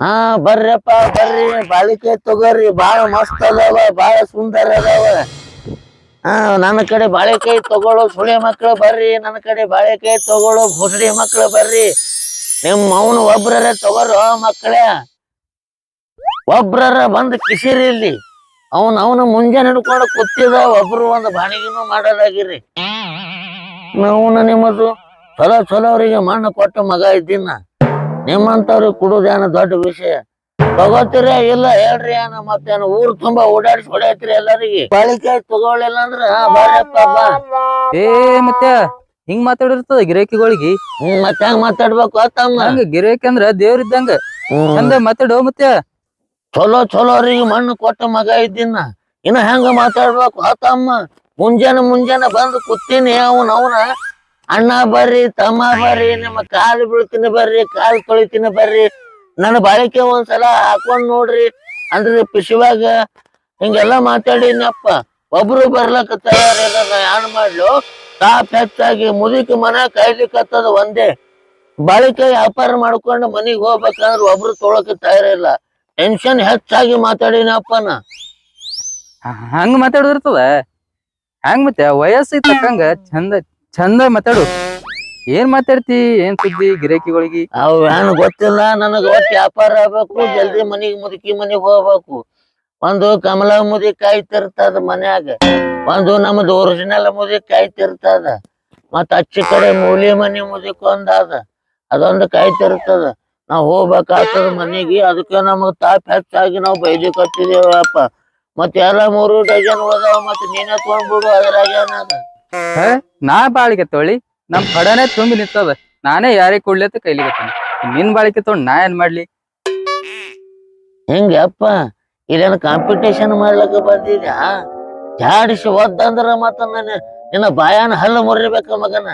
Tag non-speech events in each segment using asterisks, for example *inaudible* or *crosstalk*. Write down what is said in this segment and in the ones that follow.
ಹಾ, ಬರ್ರಪ್ಪ, ಬರ್ರಿ. ಬಾಳಿಕೆ ತಗೋರಿ. ಬಾಳ ಮಸ್ತ್ ಅದಾವ, ಬಾಳ ಸುಂದರ ಅದಾವ. ಹಾ, ನನ್ನ ಕಡೆ ಬಾಳೆಕಾಯಿ ತಗೊಳ್ಳೋ ಸುಳಿ ಮಕ್ಳು ಬರ್ರಿ. ನನ್ನ ಕಡೆ ಬಾಳೆಕಾಯಿ ತಗೊಳ್ಳೋ ಭುಸಡಿ ಮಕ್ಳು ಬರ್ರಿ. ನಿಮ್ ಅವನು ಒಬ್ರರ ತಗೋರೋ ಮಕ್ಕಳೇ ಒಬ್ರರ ಬಂದ್ ಕಿಸಿರಿ ಇಲ್ಲಿ. ಅವನ್ ಅವನ ಮುಂಜಾನೆ ಹಿಡ್ಕೊಂಡು ಕೂತಿದ, ಒಬ್ರು ಒಂದು ಬಾಣಿಗೆನೂ ಮಾಡೋದಾಗಿರಿ ನಾವು ನಿಮ್ಮದು. ಚಲೋ ಚಲೋ ಅವರಿಗೆ ಮಣ್ಣು ಕೊಟ್ಟ ಮಗ ಇದ್ದೀನ. ನಿಮ್ಮಂತವ್ರಿಗೆ ಕುಡುದೇನು ದೊಡ್ಡ ವಿಷಯ? ತಗೋತೀರ ಇಲ್ಲ ಹೇಳ್ರಿ ಏನ ಮತ್ತೇನು ಊರ್ ತುಂಬಾ ಓಡಾಡಿಸಿ ಹೊಡೆಯತ್ರಿ ಎಲ್ಲರಿಗೆ. ಬಳಿಕೆ ತಗೊಳ್ಳಿಲ್ಲ ಅಂದ್ರ ಬಾ. ಏ ಮತ್ತೆ ಹಿಂಗ್ ಮಾತಾಡಿರ್ತದ ಗಿರಾಕಿಗಳಿಗೆ? ಹ್ಮ್ ಮತ್ತೆ ಹೆಂಗ್ ಮಾತಾಡ್ಬೇಕು ತಮ್ಮ ಹಂಗ ಗಿರಾಕಿ ಅಂದ್ರ ದೇವ್ರ ಇದ್ದಂಗ. ಚಂದ ಮಾತಾಡೋ ಮತ್ತೆ. ಚಲೋ ಚಲೋ ಅವ್ರಿಗೆ ಮಣ್ಣು ಕೊಟ್ಟ ಮಗ ಇದ್ದೀನ. ಇನ್ನ ಹೆಂಗ ಮಾತಾಡ್ಬೇಕು ಆತಮ್ಮ ಮುಂಜಾನೆ ಮುಂಜಾನೆ ಬಂದು ಕೂತೀನಿ ಅವನ ಅವನ ಅಣ್ಣ ಬರ್ರಿ, ತಮ್ಮ ಬರ್ರಿ, ನಿಮ್ಮ ಕಾಲು ಬೀಳ್ತೀನಿ ಬರ್ರಿ, ಕಾಲು ತೊಳಿತೀನಿ ಬರ್ರಿ. ನನ್ನ ಬಾಳಿಕೆ ಒಂದ್ಸಲ ಹಾಕೊಂಡ್ ನೋಡ್ರಿ. ಅಂದ್ರೆ ಪಿಶುವಾಗ ಹಿಂಗೆಲ್ಲ ಮಾತಾಡಿನಪ್ಪ ಒಬ್ರು ಬರ್ಲಕ್ಕ ತಯಾರಿಲ್ಲ ಮಾಡ್ಲು? ತಾಪ್ ಹೆಚ್ಚಾಗಿ ಮುದುಕಿ ಮನ ಕಾಯ್ಲಿಕ್ಕತ್ತದ ಒಂದೇ. ಬಾಳಿಕೆ ವ್ಯಾಪಾರ ಮಾಡ್ಕೊಂಡು ಮನಿಗ್ ಹೋಗ್ಬೇಕಂದ್ರ ಒಬ್ರು ತೊಳಕ ತಯಾರಿಲ್ಲ ಟೆನ್ಷನ್ ಹೆಚ್ಚಾಗಿ ಮಾತಾಡಿನಪ್ಪ ನಾ ಹಂಗ ಮಾತಾಡಿರ್ತದ ಹಂಗ ಮತ್ತೆ ವಯಸ್ಸಿಗೆ ತಕ್ಕಂಗ ಚಂದ ಚಂದ ಮಾತಾಡು. ಏನ್ ಮಾತಾಡ್ತಿ? ಏನ್ ಸುದ್ದಿ? ಗಿರಾಕಿಗಳಿಗೆ? ಅವ್ ಏನ್ ಗೊತ್ತಿಲ್ಲ. ನನಗ ವ್ಯಾಪಾರ ಆಗ್ಬೇಕು, ಜಲ್ದಿ ಮನಿಗ್ ಮುದುಕಿ ಮನಿಗ್ ಹೋಗ್ಬೇಕು. ಒಂದು ಕಮಲ ಮುದಿ ಕಾಯ್ತಿರ್ತದ ಮನ್ಯಾಗ. ಒಂದು ನಮ್ದು ಒರಿಜಿನಲ್ ಮುದಿ ಕಾಯ್ತಿರ್ತದ. ಮತ್ತ ಅಚ್ಚ ಕಡೆ ಮೂಲಿ ಮನಿ ಮುದಿಕ್ ಒಂದಾದ. ಅದೊಂದು ಕಾಯ್ತಿರ್ತದ. ನಾವ್ ಹೋಗ್ಬೇಕಾಗ್ತದ ಮನೆಗೆ. ಅದಕ್ಕೆ ನಮಗ್ ತಾಪ್ ಹೆಚ್ಚಾಗಿ ನಾವ್ ಬೈಲಿಕತ್ತಿದೇವಪ್ಪ ಮತ್ತೆ ಎಲ್ಲ ಮೂರು ಡಜನ್ ಹೋದಾವ. ಮತ್ತೆ ನೀನೇ ತಗೊಂಡ್ಬಿಡು ಅದ್ರಾಗ ಏನದ. ನಾ ಬಾಳಿಕೆ ತೊಳಿ, ನಮ್ ಪಡನೆ ತುಂಬಿ ನಿಂತದ. ನಾನೇ ಯಾರಿಗೆ ಕೊಡ್ಲಿ ಅಂತ ಕೈಲಿಗತ್ತೀನಿ ನಿನ್ ಬಾಳಿಕೆ ತೊಗೊಂಡ್ ನಾ ಏನ್ ಮಾಡ್ಲಿ? ಹೆಂಗಪ್ಪ ಇಲ್ಲೇನು ಕಾಂಪಿಟೇಷನ್ ಮಾಡ್ಲಕ್ಕ ಬಂದಿದ್ಯಾ? ಜಾಡಿಸಿ ಒದ್ದಂದ್ರ ಮತ್ತ ನನ್ನ ಬಾಯಾನ ಹಲ್ಲು ಮುರಿಬೇಕ ಮಗನ.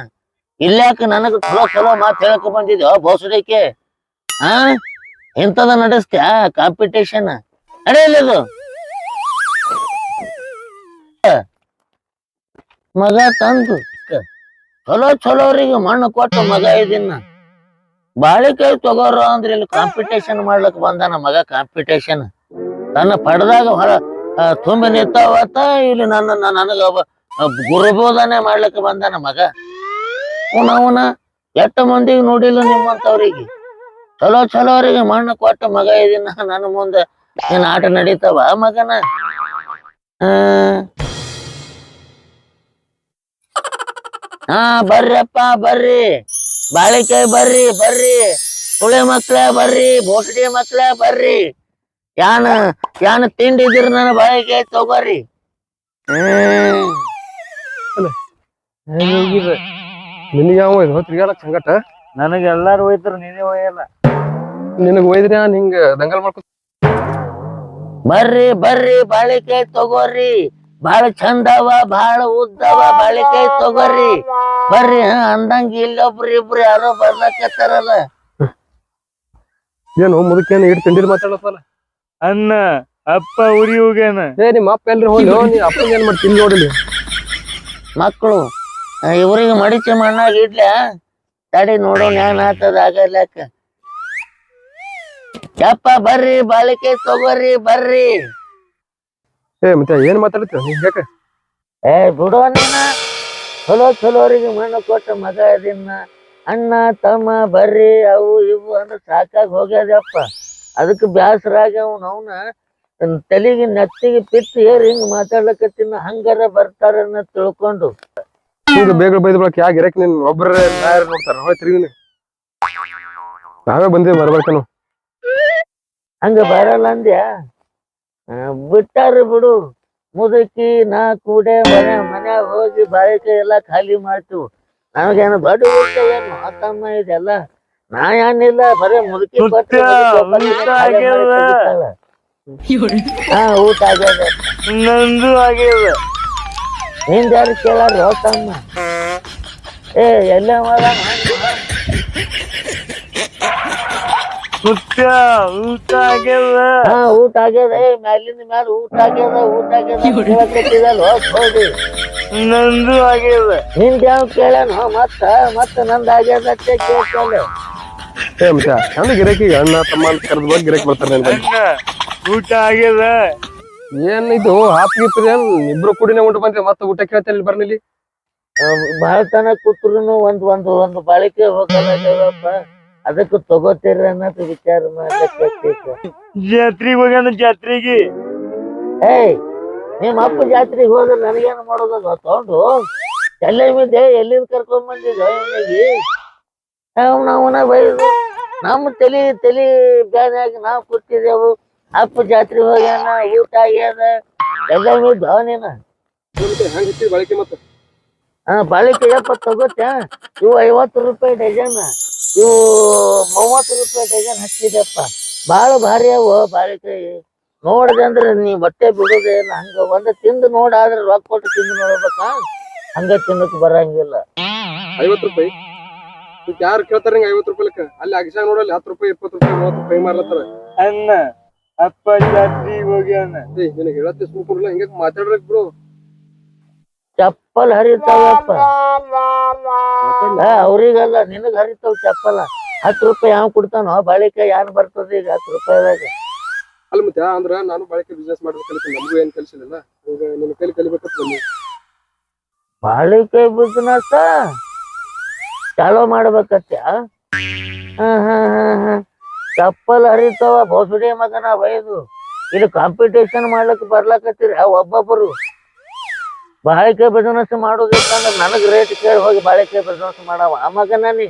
ಇಲ್ಲಾಕ ನನಗ ಚಲೋ ಚಲೋ ಮಾತು ಹೇಳಕ್ ಬಂದಿದ್ಯೋ ಬೋಸಡಿಕೆ? ಆ? ಇಂಥದ ನಡೆಸ್ತ್ಯಾ ಕಾಂಪಿಟೇಷನ್ ನಡೆಯಲಿದು ಮಗ ತಂದು. ಚಲೋ ಚಲೋರಿಗೆ ಮಣ್ಣು ಕೊಟ್ಟು ಮಗ ಇದನ್ನ ಬಾಳಿಕಾಯಿ ತಗೋರು ಅಂದ್ರೆ ಇಲ್ಲಿ ಕಾಂಪಿಟೇಷನ್ ಮಾಡ್ಲಕ್ ಬಂದಾನ ಮಗ ಕಾಂಪಿಟೇಷನ್ ನನ್ನ ಪಡೆದಾಗ ಹೊರ ತುಂಬಿ ನಿಂತಾವತ್ತ ಇಲ್ಲಿ ನನ್ನ ನನಗ ಗುರುಬೋಧನೆ ಮಾಡ್ಲಕ್ ಬಂದಾನ ಮಗ. ಅವನ ಎಷ್ಟು ಮಂದಿಗೆ ನೋಡಿಲ್ಲ ನಿಮ್ಮಂತವ್ರಿಗೆ ಚಲೋ ಚಲೋ ಅವ್ರಿಗೆ ಮಣ್ಣು ಕೊಟ್ಟ ಮಗ ಇದನ್ನ ನನ್ನ ಮುಂದೆ ಏನ್ ಆಟ ನಡೀತಾವ ಮಗನ? ಆ. ಹಾ ಬರ್ರಪ್ಪ ಬರ್ರಿ. ಬಾಳೆಕಾಯಿ ಬರ್ರಿ ಬರ್ರಿ. ಹುಳಿ ಮಕ್ಳ ಬರ್ರಿ ಬೋಸಡಿ ಮಕ್ಳ ಬರ್ರಿ. ಯಾನ ಯಾನ ತಿಂಡಿದ್ರ ನನ್ನ ಬಾಳೆಕಾಯಿ ತಗೋರಿ. ನಿನಗೆ ಯಾವ ಒಯ್ದು? ತಿರ್ಗಾಡಕ್ ಸಂಗಟ ನನಗೆ ಎಲ್ಲಾರು ಹೋಯ್ತಾರ ನೀನೇ ಹೋಯಲ್ಲ ನಿನಗ್ ಒಯ್ದ್ರಿ ಹಿಂಗ ದಂಗಲ್ ಮಾಡ್ಕೊ ಬರ್ರಿ ಬರ್ರಿ ಬಾಳೆಕಾಯಿ ತಗೋರಿ. ಬಾಳ ಚಂದವ ಬಾಳ ಉದ್ದವ ಬಾಳಿಕಾಯಿ ತಗೋರಿ ಬರ್ರಿ ಹಾ ಅಂದಂಗ ಇಲ್ಲೊಬ್ರು ಇಬ್ರು ಯಾರೋ ಬರ್ಲಕತ್ತಾರಲ್ಲ ಏನು ಮುದಕೇನು ಇಟ್ಟು ತಿಂಡಿ ಮಾತಾಡಪ್ಪಲ್ಲ ಅನ್ನ ಅಪ್ಪ ಉರಿ ಹೋಗ್ಯಾನ. ಏ ನಿಮ್ಮ ಅಪ್ಪ ಎಲ್ರಿ ಹೋಗಿ ನೀ ಅಪ್ಪ ಏನ್ ಮಾಡ್ತೀನಿ ನೋಡಿಲಿ ಮಕ್ಕಳು ಇವ್ರಿಗೆ ಮಡಿಚೆ ಮಣ್ಣಾಗ ಇಡ್ಲ? ತಡಿ ನೋಡೋಣ ಏನ್ ಆತದ ಆಗಲ್ಯಾಕ ಯಪ್ಪ ಬರ್ರಿ ಬಾಳಿಕೆ ತಗೋರಿ ಬರ್ರಿ. ಏ ಮತ್ತೆ ಏನ್ ಮಾತಾಡ್ತೀವಿ ನೀನ್ ಯಾಕ? ಏ ಬಿಡೋ ಚಲೋ ಚಲೋರಿಗೆ ಮಣ್ಣು ಕೊಟ್ಟ ಮಗ ಇದನ್ನ ಅಣ್ಣ ತಮ್ಮ ಬರ್ರಿ ಅವು ಇವು ಅಂದ್ರೆ ಸಾಕಾಗಿ ಹೋಗ್ಯದಪ್ಪ ಅದಕ್ಕೆ ಬ್ಯಾಸರಾಗಿ ಅವ್ನ. ಅವನ ತಲೆಗೆ ನೆತ್ತಿಗೆ ಪಿತ್ತು ಏರ್ ಹಿಂಗ್ ಮಾತಾಡ್ಲಕತ್ತಿನ ಹಂಗಾರ ಬರ್ತಾರನ್ನ ತಿಳ್ಕೊಂಡು. ಹಿಂಗ ಬೇಗ ಬೈದ ಬಳಕ ಯಾಕೆ ಇರಕ್ ನೀನ್? ಒಬ್ಬರ ಯಾರು ನೋಡ್ತಾರ. ಹೋಯ್ ತಿರುಗಿ ನೀನ್. ನಾವೇ ಬಂದೇ ಬರ್ಬೇಕನು ಹಂಗ ಬರಲ್ಲ ಅಂದ್ಯಾ? ಬಿಟ್ಟಾರ ಬಿಡು. ಮುದುಕಿ ನಾ ಕೂಡೆ ಮನೆ ಮನೆ ಹೋಗಿ ಬಾಳಿಕೆ ಎಲ್ಲ ಖಾಲಿ ಮಾಡ್ತೀವಿ ನಮಗೇನು ದೊಡ್ಡ ಏನು ತಮ್ಮ ಇದೆಲ್ಲ ನಾ ಏನಿಲ್ಲ ಬರೇ ಮುದುಕಿ ಊಟ ಆಗ್ಯದ. ಹಾ ಊಟ ಆಗ್ಯದ ನಂದು ಆಗ್ಯದ ನಿಂದ ಯಾರು ಕೇಳಾರ ತಮ್ಮ ಏ ಎಲ್ಲ ಮಾಡ ಮುತ್ಯ ಊಟ ಆಗ್ಯದ. ಹಾ ಊಟ ಆಗ್ಯದ. ಏ ಮ್ಯಾಲಿಂದ ಮ್ಯಾಲ ಊಟ ಆಗ್ಯದ ಊಟ ಆಗ್ಯದ ಹೋಗಿ ನಂದು ಆಗ್ಯದ. ನಿಂದ ಯಾವ ಕೇಳ್ಯಾನ? ಮತ್ತ ಮತ್ತ ನಂದ ಆಗ್ಯದ ಕೇಳ್ತಾನೆ ಏ ಮತ್ತೆ ಚಂದ ಗಿರಾಕಿ ಅಣ್ಣ ತಮ್ಮ ಅಂತ ಕರೆದ ಬಗ್ಗೆ ಗಿರಾಕಿ ಬರ್ತಾರೆ ಅಣ್ಣ ಊಟ ಆಗ್ಯದ. ಏನ್ ಇದು ಹಾಪ್ ಗಿಪ್ರಿ ಏನ್? ಇಬ್ರು ಕೂಡಿನೇ ಉಂಟು ಬಂದ್ರೆ ಮತ್ತೆ ಊಟ ಕೇಳ್ತಾರೆ ಬರ್ನಿಲ್ಲಿ? ಬಹಳ ತನಕ ಕೂತ್ರು ಒಂದ್ ಒಂದು ಒಂದು ಬಾಳಿಕೆ ಹೋಗಲ್ಲಪ್ಪ ಅದಕ್ಕೆ ತಗೋತೀರ ಅನ್ನೋದು ವಿಚಾರ ಮಾಡ್ಲಿಕ್ಕೆ ಜಾತ್ರೆಗೆ ಹೋಗ್ಯಾನ ಜಾತ್ರೆಗೆ? ಏಯ್ ನಿಮ್ಮ ಅಪ್ಪ ಜಾತ್ರೆಗೆ ಹೋದ್ರೆ ನನಗೇನು ಮಾಡೋದು ತಗೊಂಡು? ಎಲ್ಲ ಮಿದ್ದೆ ಎಲ್ಲಿಂದ ಕರ್ಕೊಂಡ್ ಬಂದಿದ್ದ ಇವನಿಗೆ ಅವನ ಅವನ ಬೈದು ನಮ್ಮ ತಲಿ ತಲಿ ಬ್ಯಾನಾಗಿ ನಾವು ಕೂತಿದ್ದೆವು. ಅಪ್ಪ ಜಾತ್ರೆ ಹೋಗ್ಯಾನ ಊಟ ಆಗ್ಯಾದ ಎಲ್ಲ ಮಿದ್ದ ಅವನೇನ ಹಾ ಬಾಳಿಕೆ ಯಪ್ಪ ತಗೋತ್ಯಾ? ಇವು ಐವತ್ತು ರೂಪಾಯಿ ಡಜನ್. ಇವು ಮೂವತ್ತು ರೂಪಾಯಿ ಡಜನ್ ಹಚ್ಚಿದಪ್ಪ ಬಾಳ ಭಾರಿ ಅವು ಬಾಳೆಕಾಯಿ ನೋಡಿದೆ ಅಂದ್ರೆ ನೀ ಬಟ್ಟೆ ಬಿಡುದೇನ ಹಂಗ ಒಂದ್ ತಿಂದು ನೋಡಾದ್ರೆ ರೊಕ್ಕ ಕೊಟ್ಟು ತಿಂದು ನೋಡ್ಬೇಕಾ? ಹಂಗ ತಿನ್ನಕ್ ಬರಂಗಿಲ್ಲ. ಐವತ್ತು ರೂಪಾಯಿ? ಯಾರು ಕೇಳ್ತಾರ ಹಿಂಗ ಐವತ್ತು ರೂಪಾಯಿ ಅಲ್ಲಿ ಅಗಸ ನೋಡಲ್ಲಿ ಹತ್ತು ರೂಪಾಯಿ ಇಪ್ಪತ್ತು ರೂಪಾಯಿ ಮೂವತ್ತು ರೂಪಾಯಿ ಮಾರ್ಲತ್ತಾರ. ಅಣ್ಣ ಅಪ್ಪ ಅಜ್ಜಿ ಹೋಗ್ಯಾನ. ಏ ನಿನಗೆ ಹೇಳತ್ತೆ ಸೂಪರ್ ಹಿಂಗ ಮಾತಾಡ್ರಕ್ ಬಿಡು ಚಪ್ಪಲ್ ಹರಿತಾವಪ್ಪ. ಅವ್ರಿಗಲ್ಲ ನಿನಗ್ ಹರಿತಾವ್ ಚಪ್ಪಲ. ಹತ್ತು ರೂಪಾಯಿ ಯಾವ ಕೊಡ್ತಾನೋ ಬಾಳಿಕೆ ಯಾನ್ ಬರ್ತದ ಈಗ ಹತ್ತು ರೂಪಾಯಿದಾಗ? ಅಲ್ಲ ಮತ್ತೆ ಅಂದ್ರ ನಾನು ಬಾಳಿಕೆ ಬಿಸ್ನೆಸ್ ಮಾಡ್ಬೇಕು ಕಲಿತೀನಿ ನಮಗೂ ಏನ್ ಕಲಿಸಿಲ್ಲ ಈಗ ನಿನ್ನ ಕೈಲಿ ಕಲಿಬೇಕಂತ ಬನ್ನಿ ಬಾಳಿಕೆ ಬಿಸ್ನೆಸ್ ಚಾಲೋ ಮಾಡ್ಬೇಕತ್ತ ಚಪ್ಪಲ್ ಹರಿತಾವ ಬೋಸಡಿ ಮಗನ ಬೈದು. ಇದು ಕಾಂಪಿಟೇಷನ್ ಮಾಡ್ಲಕ್ ಬರ್ಲಕತ್ತೀರಿ ಒಬ್ಬೊಬ್ಬರು ಬಾಳಿಕೆ ಬಿಸ್ನೆಸ್ ಮಾಡೋದಿತ್ತಂದ್ರ ನನಗ್ ರೇಟ್ ಕೇಳಿ ಹೋಗಿ ಬಾಳಿಕೆ ಬಿಸ್ನೆಸ್ ಮಾಡವ. ಆ ಮಗನ ನೀ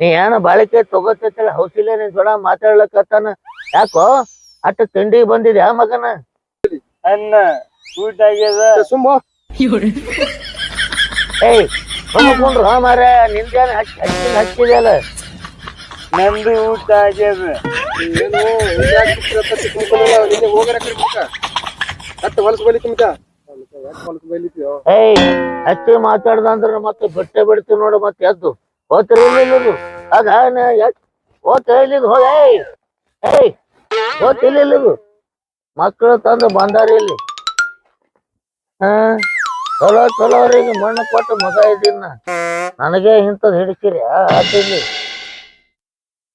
ನೀ ಏನ ಬಾಳಿಕೆ ತಗೋತೈತಲ್ಲ ಹೌಸಿಲ್ಲ ನಿನ್ ಜೋಡ ಮಾತಾಡ್ಲಕತ್ತಾನ? ಯಾಕೋ ಅಟ್ಟ ತಿಂಡಿ ಬಂದಿದೆ ಆ ಮಗನ? ಅನ್ನ ಊಟ ಆಗ್ಯದ? ಸುಮ್ಮ ಏಯ್ ಸುಮ್ಮಕೊಂಡ್ರು ಹಾ ಮಾರ ನಿಂದೇನ ಹಚ್ಚಿ ಹಚ್ಚಿ ಹಚ್ಚಿದೆಲ್ಲ ನಂದು ಊಟ ಆಗ್ಯದ. ಏನು ಹೋಗಾರ ಕಡೆ ಹತ್ತು ಹೊಲಸು ಹೊಲಸು ಬಲಿತೀಯೋ ಏಯ್ ಹೆಚ್ಚು ಮಾತಾಡ್ದಂದ್ರ ಮತ್ತ ಬಟ್ಟೆ ಬಿಡ್ತೀವಿ ನೋಡ ಮತ್ತೆ ಎದ್ದು. ಹೋಗ್ತಿರ ಇಲ್ಲಿದು ಅದ ಹೋಗ್ತಾ ಇಲ್ಲಿದು ಹೋಗ, ಏಯ್ ಮಕ್ಕಳು ತಂದು ಬಂದಾರ ಇಲ್ಲಿ. ಹಾ? ಚಲೋ ಚಲೋ ಅವ್ರಿಗೆ ಮಣ್ಣು ಕೊಟ್ಟು ಮಗ ಇದ್ದೀನ ನನಗೆ ಇಂಥದ್ ಹಿಡಿಸಿರಿ ಆತಿಲ್ಲಿ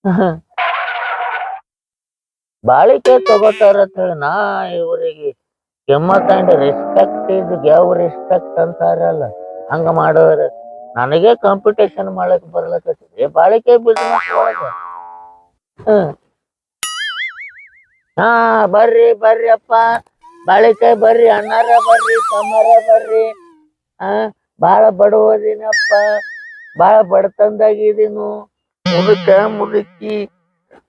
*laughs* ಬಾಳಿಕೆ ತಗೋತಾರ ಅಂತ ಹೇಳಿ ನಾ ಇವರಿಗೆ ಕೆಮ್ಮತ್ and respect is gave respect ಅಂತಾರಲ್ಲ ಹಂಗ ಮಾಡೋರ. ನನಗೆ ಕಾಂಪಿಟೇಷನ್ ಮಾಡಕ್ ಬರ್ಲಕತ್ತಿದೆ ಬಾಳಿಕೆ ಬಿಸ್ನೆಸ್ ಒಳಗ. ಹಾ, ಬರ್ರಿ ಬರ್ರಿ ಅಪ್ಪ. ಬಾಳಿಕಾಯಿ ಬರ್ರಿ ಅಣ್ಣಾರ ಬರ್ರಿ ತಮ್ಮರ ಬರ್ರಿ. ಆ, ಬಾಳ ಬಡವದಿನಪ್ಪ. ಬಾಳ ಬಡತನದಾಗಿದೀನು. ಮುದುಕ, ಮುದುಕಿ.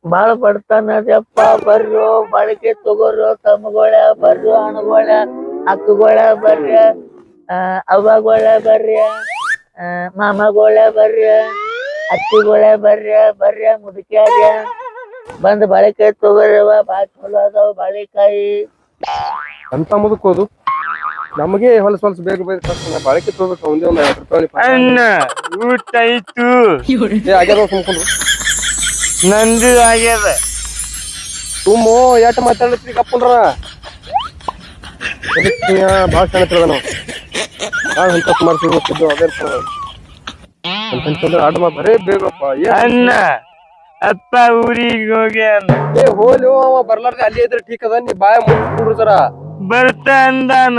ಬಾಳ ಬಡತನ ಅದಪ್ಪ ಬರ್ರೋ ಬಾಳಿಕೆ ತಗೋರೋ ತಮ್ಮಗೋಳ ಬರ್ರೋ ಅಣ್ಣಗಳ ಅಕ್ಕಗೋಳ ಬರ್ರಿ ಅವ್ವಗಳ ಬರ್ರಿ ಮಾಮಗಳ ಬರ್ರಿ ಅತ್ತಿಗಳ ಬರ್ರಿ ಬರ್ರಿ ಮುದುಕ್ಯಾರ್ಯ. ಬಂದ್ ಬಾಳಿಕಾಯಿ ತಗೋರವ ಬಾಳ ಚಲೋ ಅದಾವ ಬಾಳೆಕಾಯಿ. ಅಂತ ಮುದುಕೋದು. ನಮಗೆ ಹೊಲಸ ಹೊಲಸ ಬೇಗ ಬೇಗ ಕಷ್ಟ ಬಾಳಿಕೆ ತಗೋಬೇಕು ಒಂದೇ ಒಂದು ಐವತ್ತು ರೂಪಾಯಿ ಅಣ್ಣ ಊಟ ಆಯ್ತು. ಏ ಆಗ್ಯಾದ ಸುಮ್ಕೊಂಡು ನಂದು ಆಗ್ಯದ ಸುಮ್ಮು ಎಟ್ ಮಾತಾಡತ್ರಿ ಕಪ್ಪಲ್ರ ಭಾಳ ಸಣ್ಣ ತಿಳ್ದ ನಾವು ಭಾಳ ಅಂತ ಸುಮಾರು ತಿಳ್ಕೊತಿದ್ದು ಅದೇ ಅಂತ ಆಟ ಮಾ ಬರೇ ಬೇಗಪ್ಪ ಏ ಅಣ್ಣ ಅಪ್ಪ ಊರಿಗೆ ಹೋಗಿ ಏ ಹೋಲಿ ಅವ ಬರ್ಲಾರ್ದೆ ಅಲ್ಲಿ ಇದ್ರೆ ಠೀಕ್ ಅದ ನೀ ಬಾಯ ಜರ ಬರ್ತಾ ಅಂದಾನ.